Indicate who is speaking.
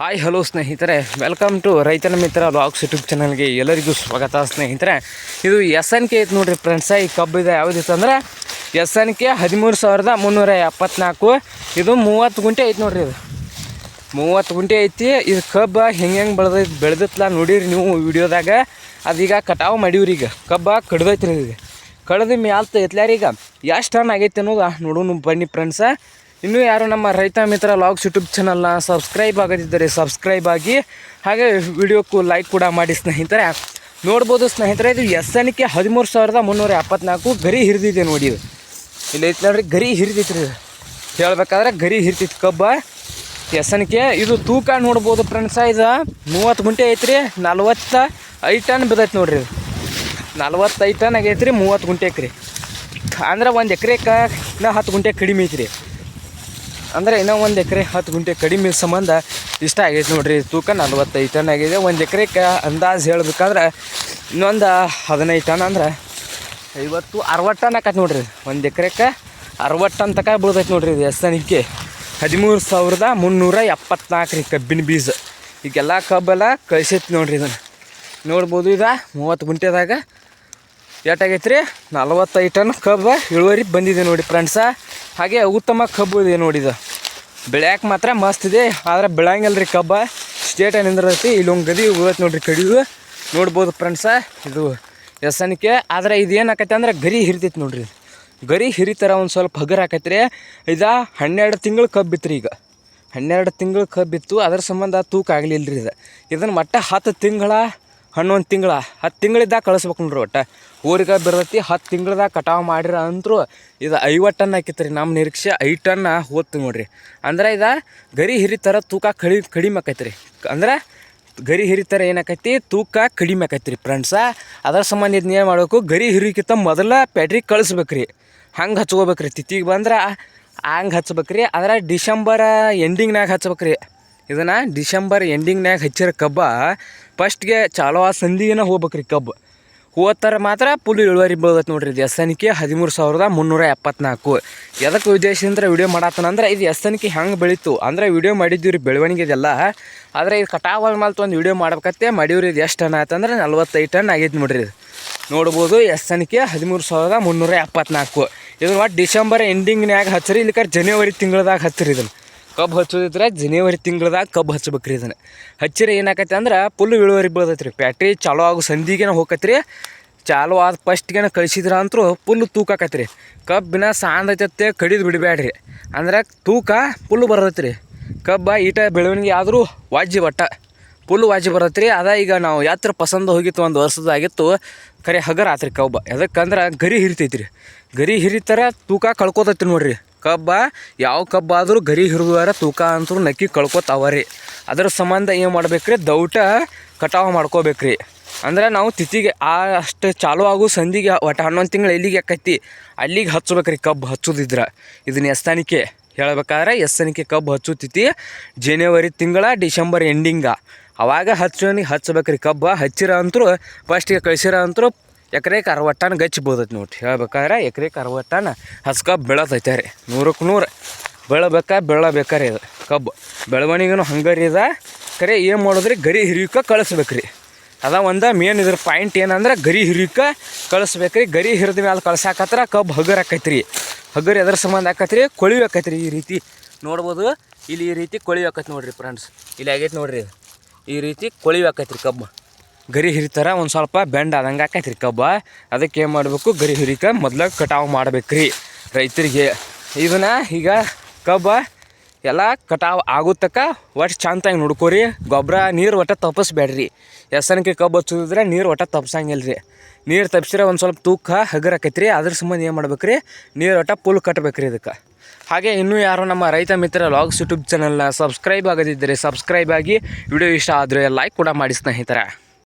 Speaker 1: Hi hello ಸ್ನೇಹಿತರೆ. Welcome to ರೈತನ Mitra blogs YouTube ಚಾನಲ್ಗೆ ಎಲ್ಲರಿಗೂ ಸ್ವಾಗತ, ಸ್ನೇಹಿತರೆ. ಇದು ಎಸ್ ಎನ್ ಕೆ ಐತೆ ನೋಡಿರಿ ಫ್ರೆಂಡ್ಸ ಈ ಕಬ್ಬು ಇದೆ. ಯಾವುದಿತ್ತು ಅಂದ್ರೆ ಎಸ್ ಎನ್ ಕೆ ಹದಿಮೂರು ಸಾವಿರದ ಮುನ್ನೂರ ಎಪ್ಪತ್ನಾಲ್ಕು. ಇದು ಮೂವತ್ತು ಗುಂಟೆ ಐತೆ ನೋಡಿರಿ ಇದು. ಮೂವತ್ತು ಗುಂಟೆ ಐತಿ. ಇದು ಕಬ್ಬ ಹೆಂಗೆ ಹೆಂಗೆ ಬೆಳೆದೈತೆ ಬೆಳೆದಿತ್ತಲ್ಲ ನೋಡಿರಿ ನೀವು ವಿಡಿಯೋದಾಗ. ಅದೀಗ ಕಟಾವು ಮಾಡೀವ್ರಿ ಈಗ. ಕಬ್ಬ ಕಡ್ದೈತ್ರಿ ಈಗ. ಕಡ್ದು ಮ್ಯಾಲ್ತ ಈಗ ಎಷ್ಟು ಟನ್ ಆಗೈತೆ ಅನ್ನೋದು ನೋಡೋಣ ಬನ್ನಿ ಫ್ರೆಂಡ್ಸ ಇನ್ನೂ ಯಾರು ನಮ್ಮ ರೈತ ಮಿತ್ರ ಲಾಗ್ಸ್ ಯೂಟ್ಯೂಬ್ ಚಾನಲ್ನ ಸಬ್ಸ್ಕ್ರೈಬ್ ಆಗದಿದ್ದರೆ ಸಬ್ಸ್ಕ್ರೈಬ್ ಆಗಿ, ಹಾಗೆ ವಿಡಿಯೋಕ್ಕೂ ಲೈಕ್ ಕೂಡ ಮಾಡಿ ಸ್ನೇಹಿತರೆ. ನೋಡ್ಬೋದು ಸ್ನೇಹಿತರೆ, ಇದು ಎಸ್ ಎನ್ ಕೆ ಹದಿಮೂರು ಸಾವಿರದ ಮುನ್ನೂರ ಎಪ್ಪತ್ನಾಲ್ಕು ಗರಿ ಹಿರಿದಿದೆ ನೋಡಿ ಇದು. ಇಲ್ಲಿ ಐತೆ ನೋಡ್ರಿ, ಗರಿ ಹಿರಿದಿತ್ತು ರೀ ಹೇಳ್ಬೇಕಾದ್ರೆ ಗರಿ ಹಿರ್ತಿತ್ತು ಕಬ್ಬ. ಎಸನಿಕೆ ಇದು ತೂಕ ನೋಡ್ಬೋದು ಫ್ರೆಂಡ್ಸ ಇದು ಮೂವತ್ತು ಗುಂಟೆ ಐತ್ರಿ ನಲ್ವತ್ತ ಐದು ಟನ್ ಬಿದ್ದೈತೆ ನೋಡ್ರಿ ನಲ್ವತ್ತೈದು ಟನ್ ಆಗೈತೆ ರೀ, ಮೂವತ್ತು ಗುಂಟೆ ರೀ ಅಂದ್ರೆ ಒಂದು ಎಕರೆಗೆ ಇನ್ನೂ ಹತ್ತು ಗುಂಟೆ ಕಡಿಮೆ ಐತ್ರಿ ಅಂದ್ರೆ ಇನ್ನೂ ಒಂದು ಎಕರೆ ಹತ್ತು ಗುಂಟೆ ಕಡಿಮೆ ಸಂಬಂಧ ಇಷ್ಟ ಆಗೈತೆ ನೋಡ್ರಿ. ತೂಕ ನಲ್ವತ್ತೈದು ಟನ್ ಆಗಿದೆ. ಒಂದು ಎಕರೆಗೆ ಅಂದಾಜು ಹೇಳ್ಬೇಕಂದ್ರೆ ಇನ್ನೊಂದು ಹದಿನೈದು ಟನ್ ಅಂದ್ರೆ ಐವತ್ತು ಅರವತ್ತು ಟನ್ ಆಕೈತೆ ನೋಡಿರಿ. ಒಂದು ಎಕರೆಗೆ ಅರವತ್ತು ಟನ್ ತನಕ ಬೀಳ್ತೈತೆ ನೋಡಿರಿ ಇದು ಎಸ್ತನಿಕೆ ಹದಿಮೂರು ಸಾವಿರದ ಮುನ್ನೂರ ಎಪ್ಪತ್ನಾಲ್ಕು ರೀ ಕಬ್ಬಿನ ಬೀಜ. ಈಗೆಲ್ಲ ಕಬ್ಬೆಲ್ಲ ಕಳಿಸೈತಿ ನೋಡಿರಿ ಇದನ್ನು. ನೋಡ್ಬೋದು ಇದು ಮೂವತ್ತು ಗುಂಟೆದಾಗ. ಏಟಾಗೈತೆ ರೀ ನಲ್ವತ್ತೈದು ಟನ್ ಕಬ್ಬು ಇಳುವರಿ ಬಂದಿದೆ ನೋಡಿ ಫ್ರೆಂಡ್ಸ. ಹಾಗೆ ಉತ್ತಮ ಕಬ್ಬು ಇದೆ ನೋಡಿ ಇದು ಬೆಳ್ಯಾಕೆ ಮಾತ್ರ ಮಸ್ತ್ ಇದೆ. ಆದ್ರೆ ಬೆಳಂಗಿಲ್ಲ ರೀ ಕಬ್ಬ ಸ್ಟೇಟ್ ನಿಂದಿರೈತಿ. ಇಲ್ಲೊಂದು ಗದಿ ಹೋಗತ್ತೆ ನೋಡ್ರಿ ಕಡಿದು. ನೋಡ್ಬೋದು ಫ್ರೆಂಡ್ಸ ಇದು ಎಸನಿಕೆ ಆದರೆ ಇದು ಆಕೈತೆ ಅಂದ್ರೆ ಗರಿ ಹಿರಿತೈತಿ ನೋಡ್ರಿ. ಗರಿ ಹಿರಿತರ ಒಂದು ಸ್ವಲ್ಪ ಹಗರ್ ರೀ ಇದು ಹನ್ನೆರಡು ತಿಂಗಳು ರೀ ಈಗ. ಹನ್ನೆರಡು ತಿಂಗಳು ಕಬ್ಬಿತ್ತು ಅದ್ರ ಸಂಬಂಧ ತೂಕ ಆಗಲಿಲ್ಲ ರೀ ಇದು. ಇದನ್ನು ಮಟ್ಟ ಹತ್ತು ತಿಂಗಳ ಹನ್ನೊಂದು ತಿಂಗಳ, ಹತ್ತು ತಿಂಗಳಿದ್ದಾಗ ಕಳಿಸ್ಬೇಕು ನೋಡ್ರಿ ಒಟ್ಟು. ಊರಿಗೆ ಬರ್ತೈತಿ ಹತ್ತು ತಿಂಗಳದಾಗ ಕಟಾವು ಮಾಡಿರ ಅಂತರೂ ಇದು ಐವತ್ತು ಟನ್ ಹಾಕಿತ್ತು ರೀ ನಮ್ಮ ನಿರೀಕ್ಷೆ, ಐದು ಟನ್ ಹೋತು ನೋಡ್ರಿ. ಅಂದ್ರೆ ಇದು ಗರಿ ಹಿರಿತರ ತೂಕ ಕಡಿ ಕಡಿಮೆ ಆಕೈತೆ ರೀ ಅಂದ್ರೆ ಗರಿ ಹಿರಿತರ ಏನಾಕೈತಿ? ತೂಕ ಕಡಿಮೆ ಆಕೈತಿ ರೀ ಫ್ರೆಂಡ್ಸ ಅದರ ಸಂಬಂಧ ಇದನ್ನ ಏನು ಮಾಡಬೇಕು? ಗರಿ ಹಿರಿಕಿಂತ ಮೊದಲ ಪ್ಯಾಟ್ರಿಗೆ ಕಳಿಸ್ಬೇಕು ರೀ ಹಂಗೆ ಹಚ್ಕೋಬೇಕು ರೀ ತಿತ್ತಿಗೆ ಬಂದ್ರೆ ಹಂಗೆ ಹಚ್ಬೇಕು ರೀ ಅಂದ್ರೆ ಡಿಸೆಂಬರ್ ಎಂಡಿಂಗ್ನಾಗ ಹಚ್ಬೇಕು ರೀ ಇದನ್ನು ಡಿಸೆಂಬರ್ ಎಂಡಿಂಗ್ನಾಗ ಹಚ್ಚಿರೋ ಕಬ್ಬ ಫಸ್ಟ್ಗೆ ಚಾಲೋ ಆ ಸಂದಿಗೆನ ಹೋಗ್ಬೇಕ್ರಿ ಕಬ್ಬ. ಹೋಗ್ತಾರ ಮಾತ್ರ ಫುಲ್ ಇಳುವರಿ ಬೀಳ್ದೈತೆ ನೋಡ್ರಿ ಇದು ಎಸ್ಸನಿಕೆ ಹದಿಮೂರು ಸಾವಿರದ ಮುನ್ನೂರ ಎಪ್ಪತ್ನಾಲ್ಕು. ಎದಕ್ಕೆ ಉದ್ದೇಶದಿಂದ ವಿಡಿಯೋ ಮಾಡತ್ತನಂದ್ರೆ ಇದು ಎಸ್ಸನಿಕೆ ಹೆಂಗೆ ಬೆಳೀತು? ಅಂದ್ರೆ ವಿಡಿಯೋ ಮಾಡಿದ್ದೀವಿ ರೀ ಬೆಳವಣಿಗೆ ಇದೆಲ್ಲ. ಆದರೆ ಇದು ಕಟಾವಲ್ ಮಾಲ್ತು ಒಂದು ವಿಡಿಯೋ ಮಾಡ್ಬೇಕತ್ತೆ, ಮಾಡೀವ್ರಿ ಇದು ಎಷ್ಟು ಟನ್ ಆಯ್ತಂದ್ರೆ ನಲ್ವತ್ತೈದು ಟನ್ ಆಗೈತೆ ನೋಡ್ರಿ ಇದು. ನೋಡ್ಬೋದು ಎಸ್ಸನಿಕೆ ಹದಿಮೂರು ಸಾವಿರದ ಮುನ್ನೂರ ಎಪ್ಪತ್ನಾಲ್ಕು. ಇದನ್ನು ಒಟ್ಟು ಡಿಸೆಂಬರ್ ಎಂಡಿಂಗ್ನ್ಯಾಗ ಹಚ್ಚಿರಿ ಇಲ್ಲಿಕ ಜನವರಿ ತಿಂಗಳದಾಗ ಹಚ್ಚಿರಿ ಇದನ್ನು. ಕಬ್ಬು ಹಚ್ಚೋದಿದ್ರೆ ಜನವರಿ ತಿಂಗಳದಾಗ ಕಬ್ಬು ಹಚ್ಬೇಕ್ರಿ ಇದನ್ನು. ಹಚ್ಚಿರಿ ಏನಾಕೈತೆ ಅಂದ್ರೆ ಫುಲ್ ಇಳುವರಿ ಬೀಳ್ತೈತೆ ರೀ ಪ್ಯಾಟ್ರಿ ಚಾಲೂ ಆಗೋ ಸಂದಿಗೆನ ಹೋಗತ್ತೆ ರೀ ಚಾಲು ಆದ ಫಸ್ಟ್ಗೆನ ಕಳಿಸಿದ್ರ ಅಂತೂ ಫುಲ್ ತೂಕ ಆಕತ್ರಿ ಕಬ್ಬಿನ ಸಾಂದೈತೆ ಕಡಿದು ಬಿಡಬೇಡ್ರಿ ಅಂದ್ರೆ ತೂಕ ಫುಲ್ಲು ರೀ ಕಬ್ಬ ಈಟ ಬೆಳವಣಿಗೆ ಆದರೂ ವಾಜಿ ಬಟ್ಟ ಫುಲ್ ವಾಜಿ ಬರತ್ತೆ ಅದ ಈಗ ನಾವು ಯಾತ್ರ ಪಸಂದ ಹೋಗಿತ್ತು ಒಂದು ವರ್ಷದಾಗಿತ್ತು. ಖರೆ ಹಗರ ಆತ್ರಿ ಕಬ್ಬ. ಎದಕ್ಕಂದ್ರೆ ಗರಿ ಹಿರಿತೈತ್ರಿ. ಗರಿ ಹಿರಿತರ ತೂಕ ಕಳ್ಕೊತೈತಿ ನೋಡ್ರಿ. ಕಬ್ಬ, ಯಾವ ಕಬ್ಬ ಆದರೂ ಗರಿ ಹಿರಿದಾರ ತೂಕ ಅಂತೂ ನಕ್ಕಿ ಕಳ್ಕೊತಾವ ರೀ ಅದ್ರ ಸಂಬಂಧ ಏನು ಮಾಡ್ಬೇಕ್ರಿ? ದೌಟ ಕಟಾವು ಮಾಡ್ಕೋಬೇಕ್ರಿ. ಅಂದ್ರೆ ನಾವು ತಿಥಿಗೆ ಆ ಅಷ್ಟು ಚಾಲು ಆಗೋ ಸಂಧಿಗೆ ಒಟ್ಟು ಹನ್ನೊಂದು ತಿಂಗಳು ಎಲ್ಲಿಗೆ ಆಕೈತಿ ಅಲ್ಲಿಗೆ ಹಚ್ಬೇಕ್ರಿ ಕಬ್ಬು ಹಚ್ಚೋದಿದ್ರೆ. ಇದನ್ನ ಎಸ್ತಾನಿಕೆ ಹೇಳ್ಬೇಕಾದ್ರೆ ಎಸ್ತಾನಿಕೆ ಕಬ್ಬು ತಿಥಿ ಜನವರಿ ತಿಂಗಳ ಡಿಸೆಂಬರ್ ಎಂಡಿಂಗ. ಅವಾಗ ಹಚ್ಚೋನಿ ಹಚ್ಬೇಕ್ರಿ ಕಬ್ಬು. ಹಚ್ಚಿರ ಅಂತರೂ ಫಸ್ಟಿಗೆ ಕಳ್ಸಿರ ಅಂತರೂ ಎಕರೆಗೆ ಅರವತ್ತು ಟನ್ ನೋಡ್ರಿ ಹೇಳ್ಬೇಕಾದ್ರೆ ಎಕರೆಗೆ ಅರವತ್ತು ಟನ್ ಹಸ್ ಕಬ್ಬು ಬೆಳತೈತೆ ರೀ. ನೂರಕ್ಕೆ ನೂರು. ಬೆಳಬೇಕಾ ಬೆಳಬೇಕಾರೆ ಇದು ಕಬ್ಬು. ಬೆಳವಣಿಗೆನೂ ಹಂಗಾರಿ ಇದೆ. ಕರೆ ಏನು ಮಾಡೋದ್ರಿ? ಗರಿ ಹಿರಿಯಕ ಕಳಿಸ್ಬೇಕ್ರಿ ಅದ ಒಂದು ಮೇನ್ ಇದ್ರ ಪಾಯಿಂಟ್ ಏನಂದ್ರೆ ಗರಿ ಹಿರಿಯಕ ಕಳಿಸ್ಬೇಕ್ರಿ ಗರಿ ಹಿರಿದ ಮೇಲೆ ಕಳ್ಸಾಕತ್ರ ಕಬ್ಬು ಹಗರ್ ಆಕೈತೆ ರೀ ಹಗರ್ ಎದ್ರ ಸಂಬಂಧ ಆಕೈತೆ ರೀ ಕೊಳಿಬೇಕೈತೆ ರೀ ಈ ರೀತಿ. ನೋಡ್ಬೋದು? ಇಲ್ಲಿ ಈ ರೀತಿ ಕೊಳಿವಿ ನೋಡಿರಿ ಫ್ರೆಂಡ್ಸ್ ಇಲ್ಲಿ ಆಗೈತೆ ನೋಡಿರಿ. ಈ ರೀತಿ ಕೊಳಿಬೇಕೈತೆ ರೀ ಕಬ್ಬು. ಗರಿ ಹಿರಿತಾರ, ಒಂದು ಸ್ವಲ್ಪ ಬೆಂಡ್ ಆದಂಗೆ ಆಕೈತಿ ರೀ ಕಬ್ಬ. ಅದಕ್ಕೆ ಏನು ಮಾಡಬೇಕು, ಗರಿ ಹಿರಿಕ ಮೊದ್ಲು ಕಟಾವು ಮಾಡ್ಬೇಕ್ರಿ ರೈತರಿಗೆ. ಇದನ್ನ ಈಗ ಕಬ್ಬ ಎಲ್ಲ ಕಟಾವು ಆಗೋ ತಕ್ಕ ಒಟ್ಟು ಚಂದಾಗಿ ನೋಡ್ಕೋರಿ ಗೊಬ್ಬರ ನೀರು ಒಟ್ಟು ತಪ್ಪಿಸ್ಬೇಡ್ರಿ. ಎಸನಕ್ಕೆ ಕಬ್ಬು ಹಚ್ಚಿದ್ರೆ ನೀರು ಒಟ್ಟ ತಪ್ಸಂಗಿಲ್ಲ ರೀ ನೀರು ತಪ್ಸಿದ್ರೆ ಒಂದು ಸ್ವಲ್ಪ ತೂಕ ಹಗರ್ ಆಕೈತಿ ರೀ ಅದ್ರ ಸಂಬಂಧ ಏನು ಮಾಡ್ಬೇಕು ರೀ ನೀರು ಒಟ್ಟ ಪುಲ್ ಕಟ್ಬೇಕು ರೀ ಇದಕ್ಕೆ. ಹಾಗೆ ಇನ್ನೂ ಯಾರು ನಮ್ಮ ರೈತ ಮಿತ್ರ ಲಾಗ್ಸ್ ಯೂಟ್ಯೂಬ್ ಚಾನಲ್ನ ಸಬ್ಸ್ಕ್ರೈಬ್ ಆಗದಿದ್ದರೆ ಸಬ್ಸ್ಕ್ರೈಬ್ ಆಗಿ ವಿಡಿಯೋ ಇಷ್ಟ ಆದರೆ ಲೈಕ್ ಕೂಡ ಮಾಡಿ ಸ್ನೇಹಿತರೆ.